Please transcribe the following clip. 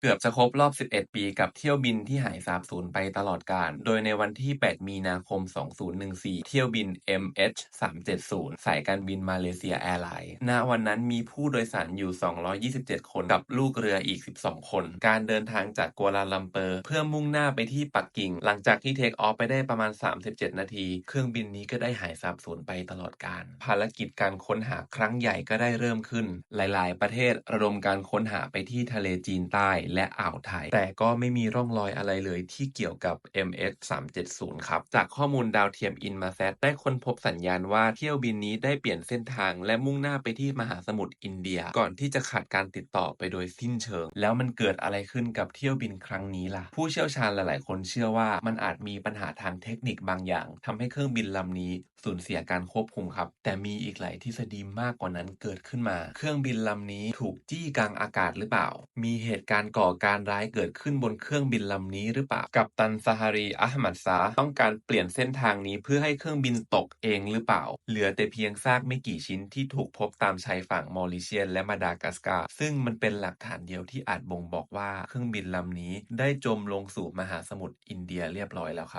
เกือบจะครบรอบ 11 ปีกับเที่ยวบินที่หายสาบสูญไปตลอดกาล โดยในวันที่ 8 มีนาคม 2014 เที่ยวบิน MH370 สายการบินมาเลเซียแอร์ไลน์ ณ วันนั้นมีผู้โดยสารอยู่ 227 คนกับลูกเรืออีก 12 คน การเดินทางจากกัวลาลัมเปอร์ เพื่อมุ่งหน้าไปที่ปักกิ่ง หลังจากที่เทคออฟไปได้ประมาณ 37 นาที เครื่องบินนี้ก็ได้หายสาบสูญไปตลอดกาล ภารกิจการค้นหาครั้งใหญ่ก็ได้เริ่มขึ้น หลาย ๆ ประเทศระดมการค้นหาไปที่ทะเลจีนใต้และอ่าวไทย แต่ก็ไม่มีร่องรอยอะไรเลยที่เกี่ยวกับ MH370 ครับ จากข้อมูลดาวเทียม Inmarsat ได้ค้นพบสัญญาณว่าเที่ยวบินนี้ได้เปลี่ยนเส้นทางและมุ่งหน้าไปที่มหาสมุทรอินเดีย ก่อนที่จะขาดการติดต่อไปโดยสิ้นเชิง แล้วมันเกิดอะไรขึ้นกับเที่ยวบินครั้งนี้ล่ะ ผู้เชี่ยวชาญหลาย ๆ คนเชื่อว่ามันอาจมีปัญหาทางเทคนิคบางอย่างทำให้เครื่องบินลำนี้สูญเสียการควบคุมครับ แต่มีอีกหลายทฤษฎีมากกว่านั้นเกิดขึ้นมา เครื่องบินลำนี้ถูกจี้กลางอากาศหรือเปล่า มีเหตุการณ์ก่อการร้ายเกิดขึ้นบนเครื่องบินลำนี้หรือเปล่า กัปตันซาฮารีอัลมัดซาต้องการเปลี่ยนเส้นทางนี้เพื่อให้เครื่องบินตกเองหรือเปล่า เหลือแต่เพียงซากไม่กี่ชิ้นที่ถูกพบตามชายฝั่งมอริเชียนและมาดากัสการ์ซึ่งมันเป็นหลักฐานเดียวที่อาจบ่งบอกว่าเครื่องบินลำนี้ได้จมลงสู่มหาสมุทรอินเดียเรียบร้อยแล้วครับ